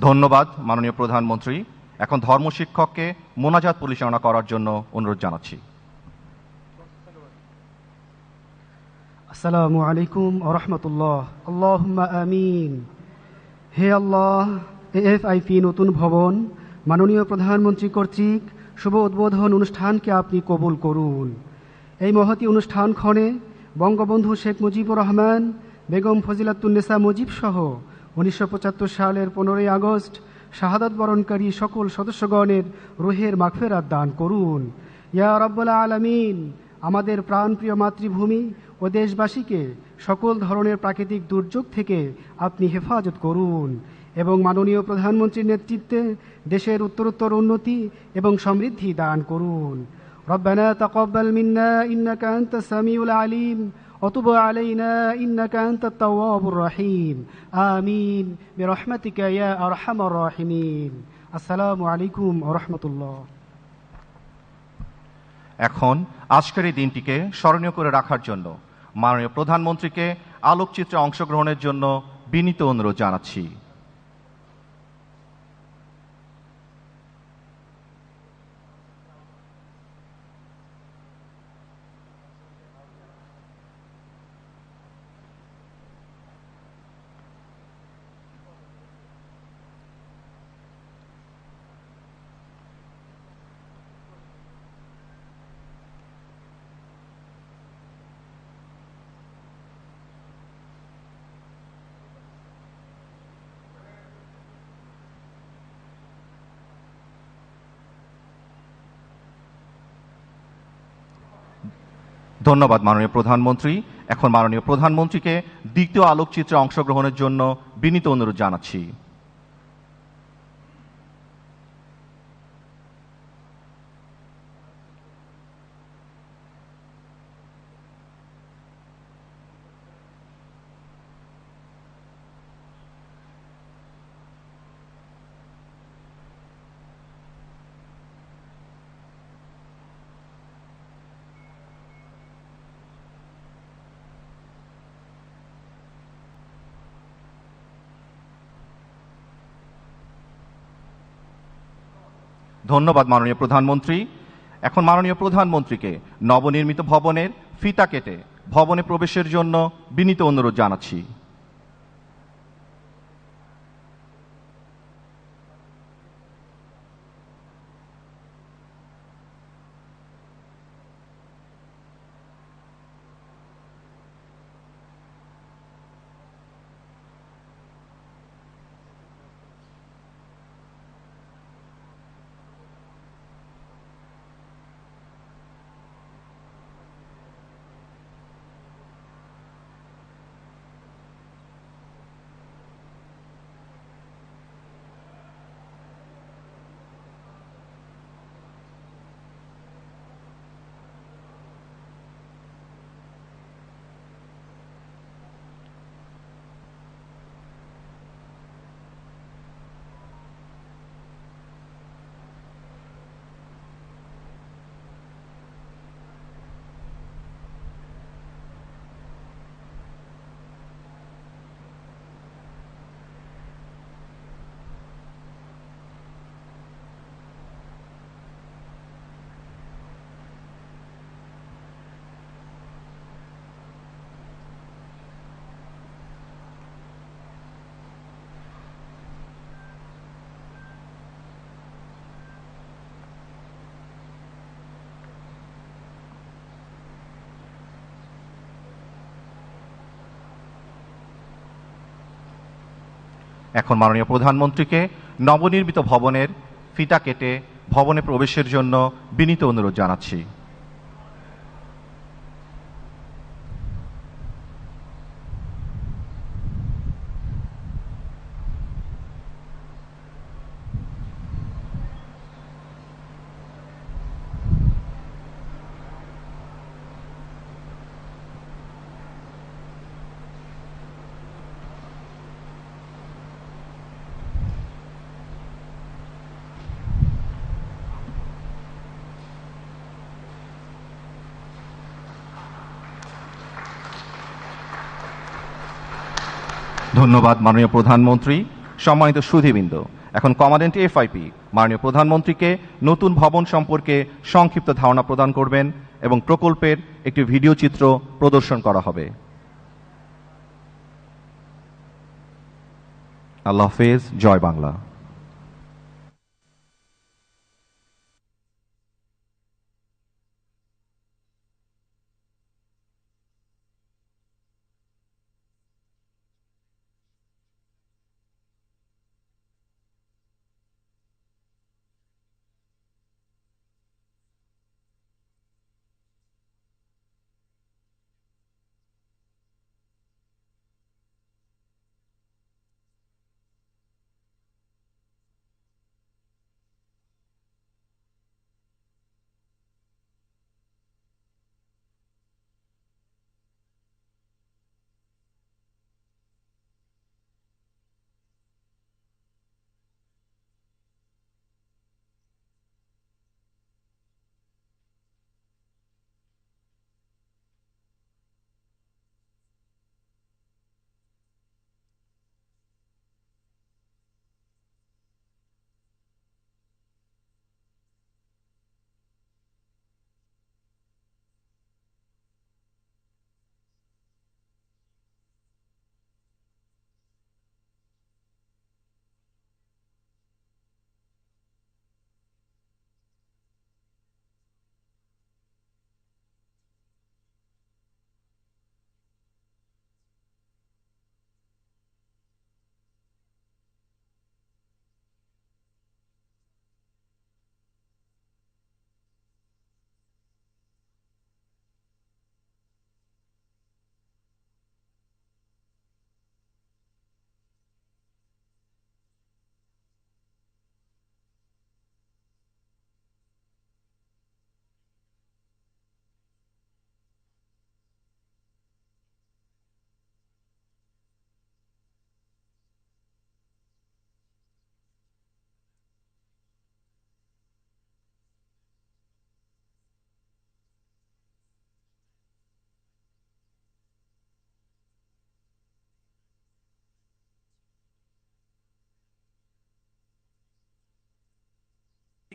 ধন্যবাদ, মাননীয় প্রধানমন্ত্রী। এখন ধর্ম শিক্ষককে মোনাজাত পরিচালনা করার জন্য অনুরোধ জানাচ্ছি। আসসালামু আলাইকুম রহমতুল্লাহ। আল্লাহুম্মা আমিন। হে আল্লাহ, এএফআইপি নতুন ভবন, মাননীয় প্রধানমন্ত্রী কর্তৃক শুভ উদ্বোধন অনুষ্ঠানকে আপনি কবুল করুন। এই মহতি অনুষ্ঠানক্ষণে বঙ্গবন্ধু শেখ মুজিবুর রহমান, বেগম ফজিলাতুন্নেসা মুজিব সহ উনিশশো পঁচাত্তর সালের পনেরোই আগস্ট শাহাদত বরণকারী সকল সদস্যগণের রোহের মাখফেরাত দান করুন। ইয়া রব্বুল আলমিন, আমাদের প্রাণপ্রিয় মাতৃভূমি ও দেশবাসীকে সকল ধরনের প্রাকৃতিক দুর্যোগ থেকে আপনি হেফাজত করুন এবং মাননীয় প্রধানমন্ত্রীর নেতৃত্বে দেশের উত্তরোত্তর উন্নতি এবং সমৃদ্ধি দান করুন। রব্বানা তকব্বাল মিন্না, ইন্নাকা সামিউল আলিম। وتب علينا إنك أنت التواب الرحيم آمين برحمتك يا أرحم الراحمين السلام عليكم ورحمة الله এখন আজকের এই দিনটিকে স্মরণীয় করে রাখার জন্য মাননীয় প্রধানমন্ত্রীকে আলোকচিত্রে অংশগ্রহণের জন্য বিনীত অনুরোধ জানাচ্ছি ধন্যবাদ মাননীয় প্রধানমন্ত্রী। এখন মাননীয় প্রধানমন্ত্রীকে দ্বিতীয় আলোকচিত্রে অংশগ্রহণের জন্য বিনীত অনুরোধ জানাচ্ছি। ধন্যবাদ মাননীয় প্রধানমন্ত্রী। এখন মাননীয় প্রধানমন্ত্রীকে নবনির্মিত ভবনের ফিতা কেটে ভবনে প্রবেশের জন্য বিনীত অনুরোধ জানাচ্ছি। এখন মাননীয় প্রধানমন্ত্রীকে নবনির্মিত ভবনের ফিতা কেটে ভবনে প্রবেশের জন্য বিনীত অনুরোধ জানাচ্ছি। ধন্যবাদ, মাননীয় প্রধানমন্ত্রী। সম্মানিত সুধীবৃন্দ, এখন কমান্ডেন্ট এফআইপি, মাননীয় প্রধানমন্ত্রীকে নতুন ভবন সম্পর্কে সংক্ষিপ্ত ধারণা প্রদান করবেন এবং প্রকল্পের একটি ভিডিও চিত্র প্রদর্শন করা হবে। আল্লাহ হাফেজ, জয় বাংলা।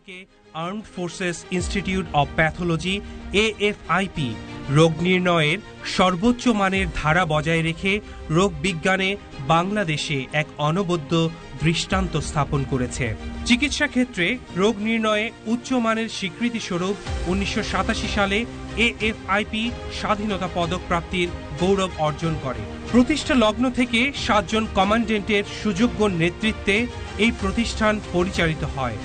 থেকে armed forces institute of pathology, AFIP, রোগ নির্ণয়ের সর্বোচ্চ মানের ধারা বজায় রেখে রোগ বিজ্ঞানে বাংলাদেশে এক অনবদ্য দৃষ্টান্ত স্থাপন করেছে। চিকিৎসা ক্ষেত্রে রোগ নির্ণয়ে উচ্চমানের স্বীকৃতি স্বরূপ উনিশশো সালে এএফআইপি স্বাধীনতা পদক প্রাপ্তির গৌরব অর্জন করে। প্রতিষ্ঠা লগ্ন থেকে সাতজন কমান্ডেন্টের সুযোগ্য নেতৃত্বে এই প্রতিষ্ঠান পরিচালিত হয়।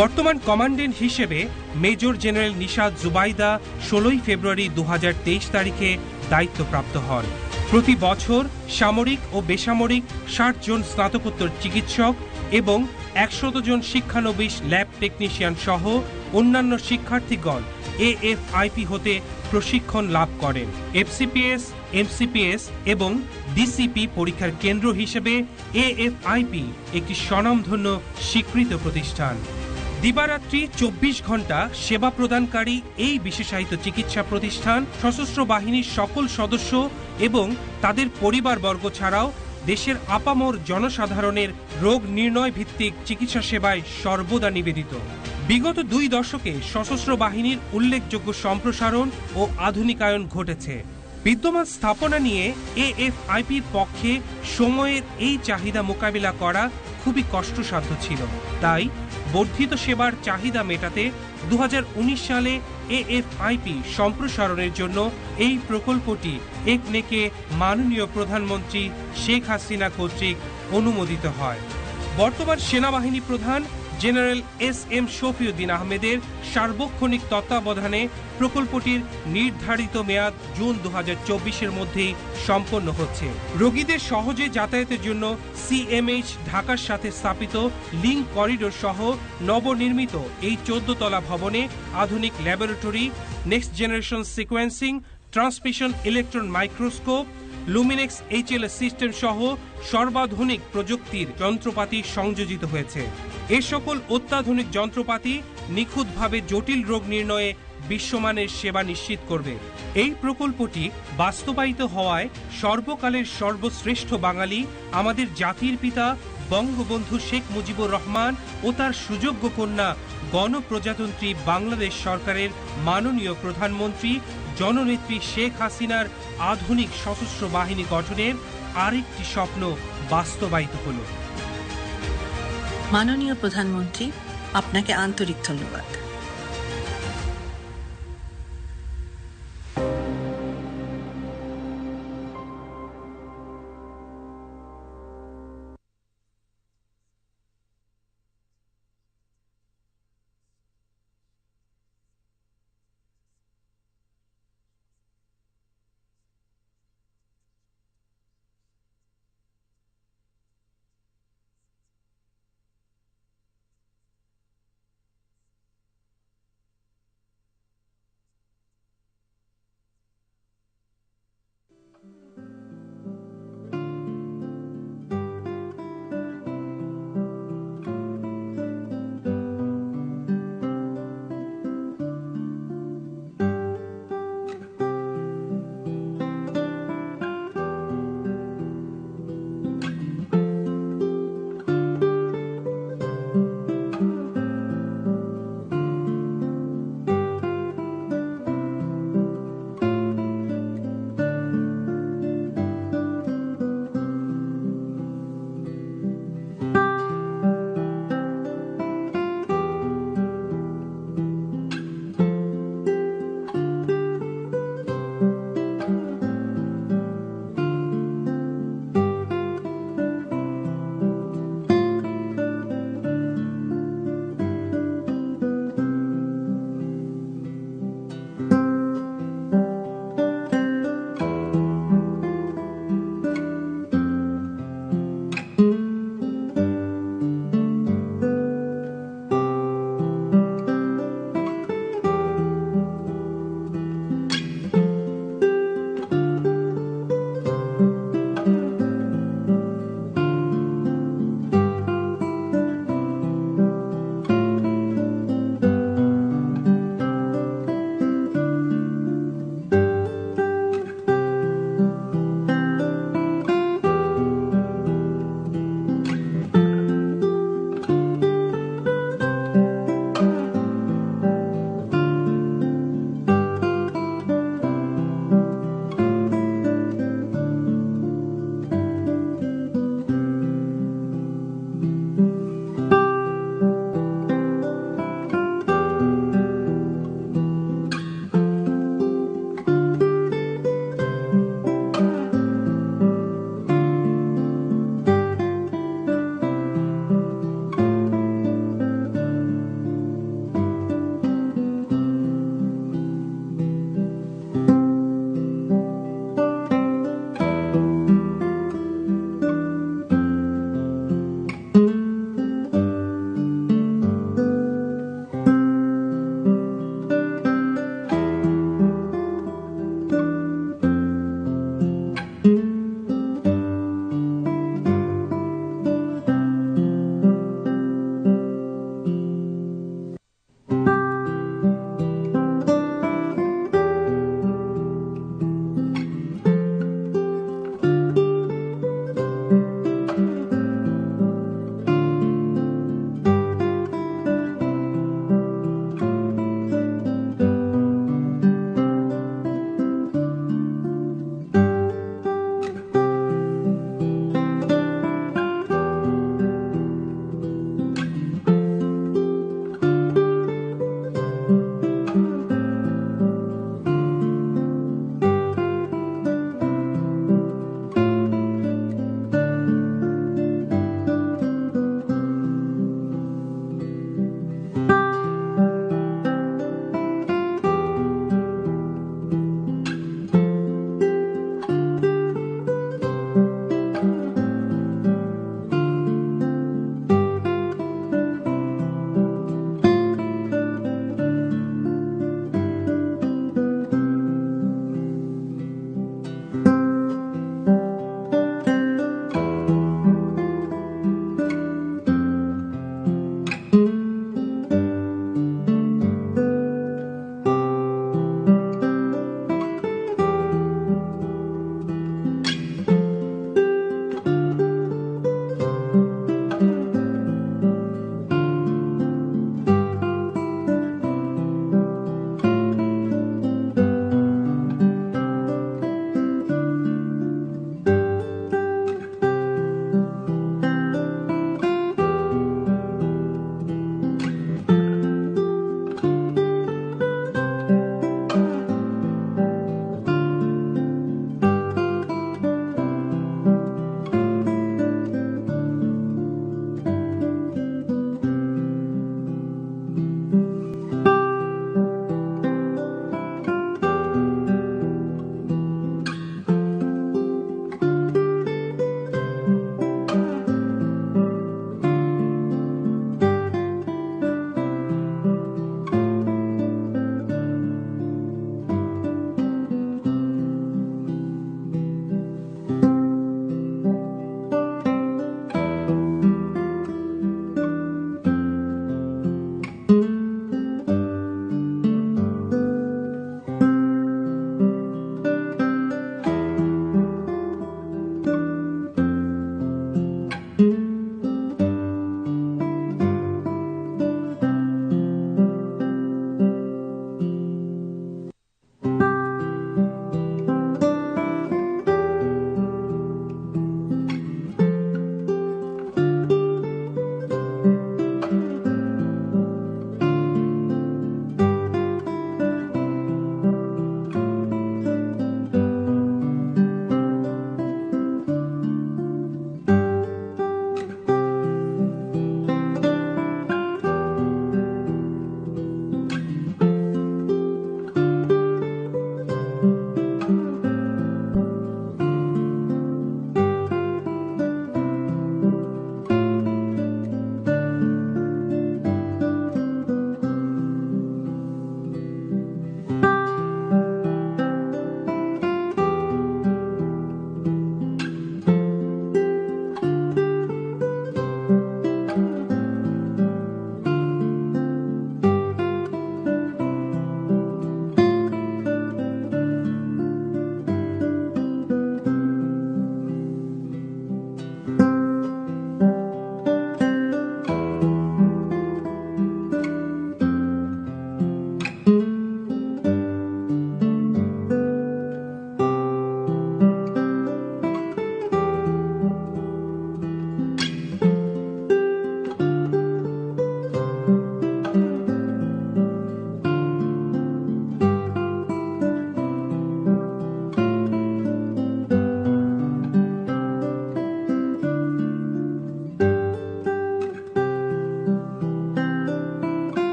বর্তমান কমান্ডেন্ট হিসেবে মেজর জেনারেল নিশাদ জুবাইদা ষোলোই ফেব্রুয়ারি দু হাজার তেইশ তারিখে দায়িত্বপ্রাপ্ত হন। প্রতি বছর সামরিক ও বেসামরিক ষাট জন স্নাতকোত্তর চিকিৎসক এবং একশত জন শিক্ষানবিশ ল্যাব টেকনিশিয়ান সহ অন্যান্য শিক্ষার্থীগণ এএফআইপি হতে প্রশিক্ষণ লাভ করেন। এফসিপিএস, এমসিপিএস এবং ডিসিপি পরীক্ষার কেন্দ্র হিসেবে এএফআইপি একটি স্বনামধন্য স্বীকৃত প্রতিষ্ঠান। দিবারাত্রি চব্বিশ ঘণ্টা সেবা প্রদানকারী এই বিশেষায়িত চিকিৎসা প্রতিষ্ঠান, সশস্ত্র বাহিনীর সকল সদস্য এবং তাদের পরিবারবর্গ ছাড়াও দেশের আপামর জনসাধারণের রোগ নির্ণয় ভিত্তিক চিকিৎসা সেবায় সর্বদা নিবেদিত। বিগত দুই দশকে সশস্ত্র বাহিনীর উল্লেখযোগ্য সম্প্রসারণ ও আধুনিকায়ন ঘটেছে। বিদ্যমান স্থাপনা নিয়ে এএফআইপির পক্ষে সময়ের এই চাহিদা মোকাবিলা করা খুবই কষ্টসাধ্য ছিল। তাই বর্ধিত সেবার চাহিদা মেটাতে দু হাজার উনিশ সালে এএফআইপি সম্প্রসারণের জন্য এই প্রকল্পটি একনেকে মাননীয় প্রধানমন্ত্রী শেখ হাসিনা কর্তৃক অনুমোদিত হয়। বর্তমান সেনাবাহিনী প্রধান জেনারেল এস এম শফিউদ্দিন আহমেদের সার্বক্ষণিক তত্ত্বাবধানে প্রকল্পটির নির্ধারিত মেয়াদ জুন দু এর মধ্যেই সম্পন্ন হচ্ছে। রোগীদের সহজে যাতায়াতের জন্য সিএমএইচ ঢাকার সাথে স্থাপিত লিঙ্ক করিডোর সহ নবনির্মিত এই চোদ্দ তলা ভবনে আধুনিক laboratory, next generation sequencing, transmission electron microscope, Luminex HLS system সহ সর্বাধুনিক প্রযুক্তির যন্ত্রপাতি সংযোজিত হয়েছে। এ সকল অত্যাধুনিক যন্ত্রপাতি নিখুঁতভাবে জটিল রোগ নির্ণয়ে বিশ্বমানের সেবা নিশ্চিত করবে। এই প্রকল্পটি বাস্তবায়িত হওয়ায় সর্বকালের সর্বশ্রেষ্ঠ বাঙালি আমাদের জাতির পিতা বঙ্গবন্ধু শেখ মুজিবুর রহমান ও তার সুযোগ্য কন্যা গণপ্রজাতন্ত্রী বাংলাদেশ সরকারের মাননীয় প্রধানমন্ত্রী জননেত্রী শেখ হাসিনার আধুনিক সশস্ত্র বাহিনী গঠনের আরেকটি স্বপ্ন বাস্তবায়িত হলো। মাননীয় প্রধানমন্ত্রী আপনাকে আন্তরিক ধন্যবাদ।